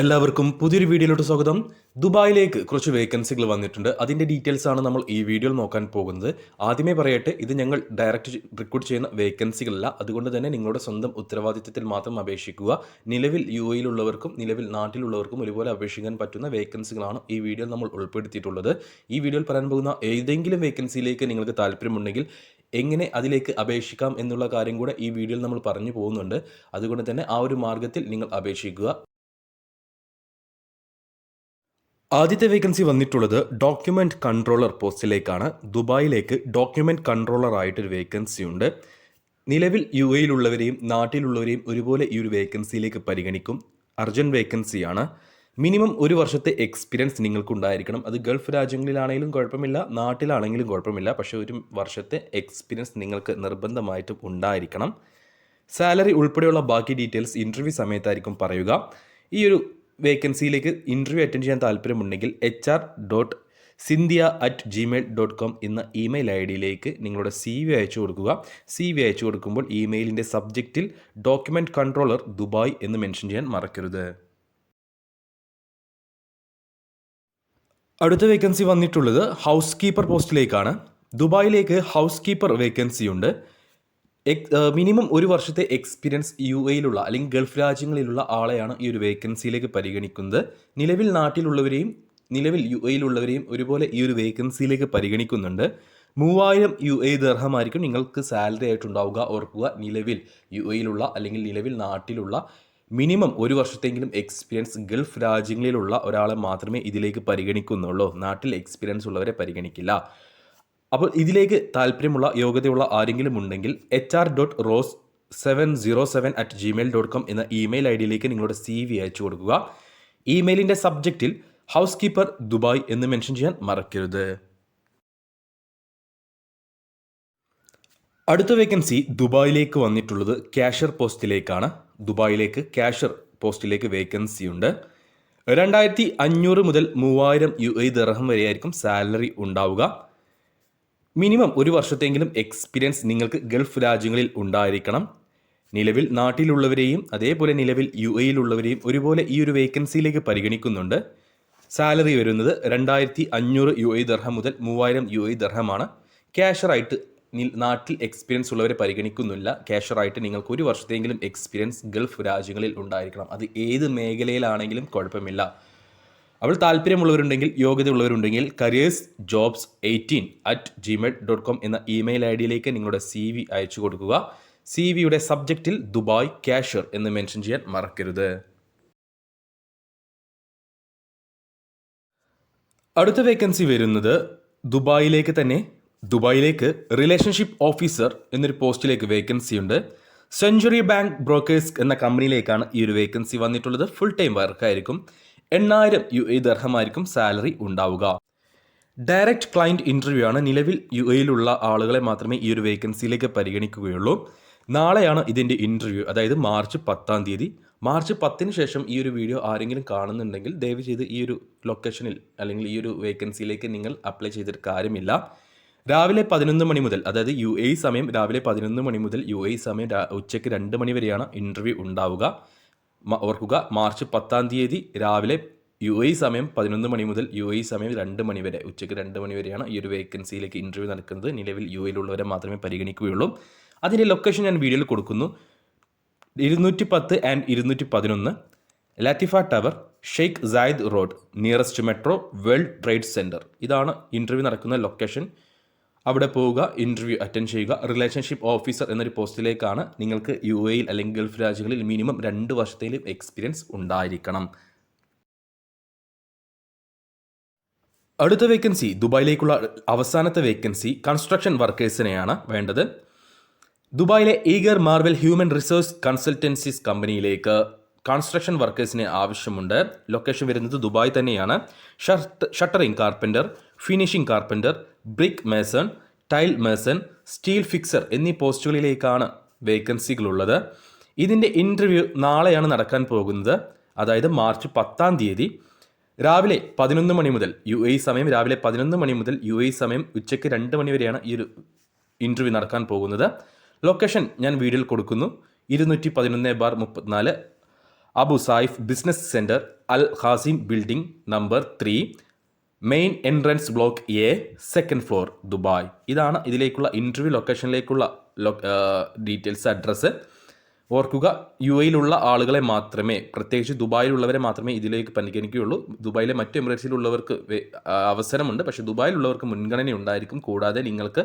എല്ലാവർക്കും പുതിയൊരു വീഡിയോയിലോട്ട് സ്വാഗതം. ദുബായിലേക്ക് കുറച്ച് വേക്കൻസികൾ വന്നിട്ടുണ്ട്. അതിന്റെ ഡീറ്റെയിൽസ് ആണ് നമ്മൾ ഈ വീഡിയോയിൽ നോക്കാൻ പോകുന്നത്. ആദ്യമേ പറയട്ടെ ഇത് ഞങ്ങൾ ഡയറക്റ്റ് റിക്രൂട്ട് ചെയ്യുന്ന വേക്കൻസികളല്ല. അതുകൊണ്ട് തന്നെ നിങ്ങളുടെ സ്വന്തം ഉത്തരവാദിത്തത്തിൽ മാത്രം അപേക്ഷിക്കുക. നിലവിൽ യു എയിലുള്ളവർക്കും നിലവിൽ നാട്ടിലുള്ളവർക്കും ഒരുപോലെ അപേക്ഷിക്കാൻ പറ്റുന്ന വേക്കൻസികളാണ് ഈ വീഡിയോയിൽ നമ്മൾ ഉൾപ്പെടുത്തിയിട്ടുള്ളത്. ഈ വീഡിയോയിൽ പറയാൻ പോകുന്ന ഏതെങ്കിലും വേക്കൻസിയിലേക്ക് നിങ്ങൾക്ക് താല്പര്യമുണ്ടെങ്കിൽ എങ്ങനെ അതിലേക്ക് അപേക്ഷിക്കാം എന്നുള്ള കാര്യം കൂടെ ഈ വീഡിയോയിൽ നമ്മൾ പറഞ്ഞു പോകുന്നുണ്ട്. അതുകൊണ്ട് തന്നെ ആ ഒരു മാർഗത്തിൽ നിങ്ങൾ അപേക്ഷിക്കുക. ആദ്യത്തെ വേക്കൻസി വന്നിട്ടുള്ളത് ഡോക്യുമെന്റ് കൺട്രോളർ പോസ്റ്റിലേക്കാണ്. ദുബായിലേക്ക് ഡോക്യുമെന്റ് കൺട്രോളർ ആയിട്ടൊരു വേക്കൻസി ഉണ്ട്. നിലവിൽ യു എയിലുള്ളവരെയും നാട്ടിലുള്ളവരെയും ഒരുപോലെ ഈ ഒരു വേക്കൻസിയിലേക്ക് പരിഗണിക്കും. അർജന്റ് വേക്കൻസിയാണ് മിനിമം ഒരു വർഷത്തെ എക്സ്പീരിയൻസ് നിങ്ങൾക്കുണ്ടായിരിക്കണം. അത് ഗൾഫ് രാജ്യങ്ങളിലാണെങ്കിലും കുഴപ്പമില്ല നാട്ടിലാണെങ്കിലും കുഴപ്പമില്ല. പക്ഷേ ഒരു വർഷത്തെ എക്സ്പീരിയൻസ് നിങ്ങൾക്ക് നിർബന്ധമായിട്ടും ഉണ്ടായിരിക്കണം. സാലറി ഉൾപ്പെടെയുള്ള ബാക്കി ഡീറ്റെയിൽസ് ഇന്റർവ്യൂ സമയത്തായിരിക്കും പറയുക. ഈ ഒരു വേക്കൻസിയിലേക്ക് ഇന്റർവ്യൂ അറ്റൻഡ് ചെയ്യാൻ താല്പര്യമുണ്ടെങ്കിൽ H R dot Sindhya at Gmail dot com എന്ന ഇമെയിൽ ഐ ഡിയിലേക്ക് നിങ്ങളുടെ സി വി അയച്ചു കൊടുക്കുക. സി വി അയച്ചു കൊടുക്കുമ്പോൾ ഇമെയിലിന്റെ സബ്ജക്റ്റിൽ ഡോക്യുമെന്റ് കൺട്രോളർ ദുബായ് എന്ന് മെൻഷൻ ചെയ്യാൻ മറക്കരുത്. അടുത്ത വേക്കൻസി വന്നിട്ടുള്ളത് ഹൗസ് കീപ്പർ പോസ്റ്റിലേക്കാണ് ദുബായിലേക്ക് ഹൗസ് കീപ്പർ വേക്കൻസി ഉണ്ട്. മിനിമം ഒരു വർഷത്തെ എക്സ്പീരിയൻസ് യു എയിലുള്ള അല്ലെങ്കിൽ ഗൾഫ് രാജ്യങ്ങളിലുള്ള ആളെയാണ് ഈ ഒരു വേക്കൻസിയിലേക്ക് പരിഗണിക്കുന്നത്. നിലവിൽ നാട്ടിലുള്ളവരെയും നിലവിൽ യു എയിലുള്ളവരെയും ഒരുപോലെ ഈ ഒരു വേക്കൻസിയിലേക്ക് പരിഗണിക്കുന്നുണ്ട്. മൂവായിരം യു എ ദർഹമായിരിക്കും നിങ്ങൾക്ക് സാലറി ആയിട്ടുണ്ടാവുക ഓർക്കുക നിലവിൽ യു എയിലുള്ള അല്ലെങ്കിൽ നിലവിൽ നാട്ടിലുള്ള മിനിമം ഒരു വർഷത്തെങ്കിലും എക്സ്പീരിയൻസ് ഗൾഫ് രാജ്യങ്ങളിലുള്ള ഒരാളെ മാത്രമേ ഇതിലേക്ക് പരിഗണിക്കുന്നുള്ളൂ. നാട്ടിൽ എക്സ്പീരിയൻസ് ഉള്ളവരെ പരിഗണിക്കില്ല. അപ്പോൾ ഇതിലേക്ക് താല്പര്യമുള്ള യോഗ്യതയുള്ള ആരെങ്കിലും ഉണ്ടെങ്കിൽ H R dot rose seven zero seven at Gmail dot com എന്ന ഇമെയിൽ ഐ ഡിയിലേക്ക് നിങ്ങളുടെ സി വി അയച്ചു കൊടുക്കുക. ഇമെയിലിന്റെ സബ്ജക്റ്റിൽ ഹൗസ് കീപ്പർ ദുബായ് എന്ന് മെൻഷൻ ചെയ്യാൻ മറക്കരുത്. അടുത്ത വേക്കൻസി ദുബായിലേക്ക് വന്നിട്ടുള്ളത് ക്യാഷർ പോസ്റ്റിലേക്കാണ്. ദുബായിലേക്ക് ക്യാഷർ പോസ്റ്റിലേക്ക് വേക്കൻസി ഉണ്ട്. രണ്ടായിരത്തി അഞ്ഞൂറ് മുതൽ മൂവായിരം യു എ ദർഹം വരെയായിരിക്കും സാലറി ഉണ്ടാവുക. മിനിമം ഒരു വർഷത്തെങ്കിലും എക്സ്പീരിയൻസ് നിങ്ങൾക്ക് ഗൾഫ് രാജ്യങ്ങളിൽ ഉണ്ടായിരിക്കണം. നിലവിൽ നാട്ടിലുള്ളവരെയും അതേപോലെ നിലവിൽ യു എയിലുള്ളവരെയും ഒരുപോലെ ഈ ഒരു വേക്കൻസിയിലേക്ക് പരിഗണിക്കുന്നുണ്ട്. സാലറി വരുന്നത് രണ്ടായിരത്തി അഞ്ഞൂറ് യു എ ദർഹം മുതൽ മൂവായിരം യു എ ദർഹമാണ്. ക്യാഷറായിട്ട് നാട്ടിൽ എക്സ്പീരിയൻസ് ഉള്ളവരെ പരിഗണിക്കുന്നില്ല. ക്യാഷറായിട്ട് നിങ്ങൾക്ക് ഒരു വർഷത്തെങ്കിലും എക്സ്പീരിയൻസ് ഗൾഫ് രാജ്യങ്ങളിൽ ഉണ്ടായിരിക്കണം. അത് ഏത് മേഖലയിലാണെങ്കിലും കുഴപ്പമില്ല. അവൾ താല്പര്യമുള്ളവരുണ്ടെങ്കിൽ യോഗ്യതയുള്ളവരുണ്ടെങ്കിൽ careers jobs eighteen at Gmail dot com എന്ന ഇമെയിൽ ഐ ഡിയിലേക്ക് നിങ്ങളുടെ സി വി അയച്ചു കൊടുക്കുക. സി വിയുടെ സബ്ജക്റ്റിൽ ദുബായ് കാഷ്യർ എന്ന് മെൻഷൻ ചെയ്യാൻ മറക്കരുത്. അടുത്ത വേക്കൻസി വരുന്നത് ദുബായിലേക്ക് തന്നെ. ദുബായിലേക്ക് റിലേഷൻഷിപ്പ് ഓഫീസർ എന്നൊരു പോസ്റ്റിലേക്ക് വേക്കൻസി ഉണ്ട്. സെഞ്ചുറി ബാങ്ക് ബ്രോക്കേഴ്സ് എന്ന കമ്പനിയിലേക്കാണ് ഈ ഒരു വേക്കൻസി വന്നിട്ടുള്ളത്. ഫുൾ ടൈം വർക്കായിരിക്കും എണ്ണായിരം യു എ ദർഹമായിരിക്കും സാലറി ഉണ്ടാവുക. ഡയറക്റ്റ് ക്ലയന്റ് ഇന്റർവ്യൂ ആണ് നിലവിൽ യു എയിലുള്ള ആളുകളെ മാത്രമേ ഈ ഒരു വേക്കൻസിയിലേക്ക് പരിഗണിക്കുകയുള്ളൂ. നാളെയാണ് ഇതിന്റെ ഇന്റർവ്യൂ അതായത് മാർച്ച് പത്താം തീയതി. മാർച്ച് പത്തിന് ശേഷം ഈ ഒരു വീഡിയോ ആരെങ്കിലും കാണുന്നുണ്ടെങ്കിൽ ദയവ് ചെയ്ത് ഈ ഒരു ലൊക്കേഷനിൽ അല്ലെങ്കിൽ ഈ ഒരു വേക്കൻസിയിലേക്ക് നിങ്ങൾ അപ്ലൈ ചെയ്തിട്ട് കാര്യമില്ല. രാവിലെ പതിനൊന്ന് മണി മുതൽ അതായത് യു എ സമയം രാവിലെ പതിനൊന്ന് മണി മുതൽ യു എ സമയം ഉച്ചയ്ക്ക് രണ്ട് മണി വരെയാണ് ഇന്റർവ്യൂ ഉണ്ടാവുക. ഓർക്കുക മാർച്ച് പത്താം തീയതി രാവിലെ യു എ സമയം പതിനൊന്ന് മണി മുതൽ യു എ സമയം രണ്ട് മണി വരെ. ഉച്ചയ്ക്ക് രണ്ട് മണി വരെയാണ് ഈ ഒരു വേക്കൻസിയിലേക്ക് ഇന്റർവ്യൂ നടക്കുന്നത്. നിലവിൽ യു എയിലുള്ളവരെ മാത്രമേ പരിഗണിക്കുകയുള്ളൂ. അതിന്റെ ലൊക്കേഷൻ ഞാൻ വീഡിയോയിൽ കൊടുക്കുന്നു. ഇരുന്നൂറ്റി പത്ത് ആൻഡ് ഇരുന്നൂറ്റി പതിനൊന്ന് Latifa tower Sheikh Zayed road nearest metro world trade centre ഇതാണ് ഇന്റർവ്യൂ നടക്കുന്ന ലൊക്കേഷൻ അവിടെ പോവുക ഇന്റർവ്യൂ അറ്റൻഡ് ചെയ്യുക. റിലേഷൻഷിപ്പ് ഓഫീസർ എന്നൊരു പോസ്റ്റിലേക്കാണ് നിങ്ങൾക്ക് യു എയിൽ അല്ലെങ്കിൽ ഗൾഫ് രാജ്യങ്ങളിൽ മിനിമം രണ്ട് വർഷത്തേലും എക്സ്പീരിയൻസ് ഉണ്ടായിരിക്കണം. അടുത്ത വേക്കൻസി ദുബായിലേക്കുള്ള അവസാനത്തെ വേക്കൻസി കൺസ്ട്രക്ഷൻ വർക്കേഴ്സിനെയാണ് വേണ്ടത്. ദുബായിലെ Eager Marvel human resource consultancies കമ്പനിയിലേക്ക് കൺസ്ട്രക്ഷൻ വർക്കേഴ്സിന് ആവശ്യമുണ്ട്. ലൊക്കേഷൻ വരുന്നത് ദുബായ് തന്നെയാണ്. Shuttering carpenter finishing carpenter brick mason tile mason steel fixer എന്നീ പോസ്റ്റുകളിലേക്കാണ് വേക്കൻസികളുള്ളത്. ഇതിന്റെ ഇന്റർവ്യൂ നാളെയാണ് നടക്കാൻ പോകുന്നത്. അതായത് മാർച്ച് പത്താം തീയതി. രാവിലെ പതിനൊന്ന് മണി മുതൽ യു എ സമയം രാവിലെ പതിനൊന്ന് മണി മുതൽ യു എ സമയം ഉച്ചയ്ക്ക് രണ്ട് മണി വരെയാണ് ഈ ഒരു ഇന്റർവ്യൂ നടക്കാൻ പോകുന്നത്. ലൊക്കേഷൻ ഞാൻ വീഡിയോയിൽ കൊടുക്കുന്നു. ഇരുന്നൂറ്റി പതിനൊന്ന് ബാർ മുപ്പത്തിനാല്. Abu Saif business centre Al Hazim building number three. Main entrance block A second floor Dubai ഇതാണ് ഇതിലേക്കുള്ള ഇന്റർവ്യൂ ലൊക്കേഷനിലേക്കുള്ള ഡീറ്റെയിൽസ് അഡ്രസ്സ് ഓർക്കുക യു എയിലുള്ള ആളുകളെ മാത്രമേ പ്രത്യേകിച്ച് ദുബായിലുള്ളവരെ മാത്രമേ ഇതിലേക്ക് പരിഗണിക്കുകയുള്ളൂ. ദുബായിലെ മറ്റു എമിറേറ്റ്സിലുള്ളവർക്ക് അവസരമുണ്ട്. പക്ഷേ ദുബായിലുള്ളവർക്ക് മുൻഗണന ഉണ്ടായിരിക്കും. കൂടാതെ നിങ്ങൾക്ക്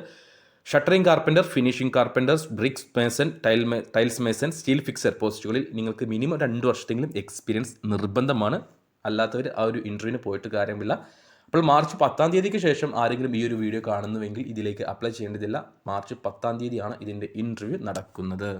shuttering carpenter finishing carpenters bricks mason tile tiles mason steel fixer പോസ്റ്റുകളിൽ നിങ്ങൾക്ക് മിനിമം രണ്ട് വർഷത്തെങ്കിലും എക്സ്പീരിയൻസ് നിർബന്ധമാണ്. അല്ലാത്തവർ ആ ഒരു ഇന്റർവ്യൂവിന് പോയിട്ട് കാര്യമില്ല. അപ്പോൾ മാർച്ച് പത്താം തീയതിക്ക് ശേഷം ആരെങ്കിലും ഈ ഒരു വീഡിയോ കാണുന്നുവെങ്കിൽ ഇതിലേക്ക് അപ്ലൈ ചെയ്യേണ്ടതില്ല. മാർച്ച് പത്താം തീയതിയാണ് ഇതിന്റെ ഇന്റർവ്യൂ നടക്കുന്നത്.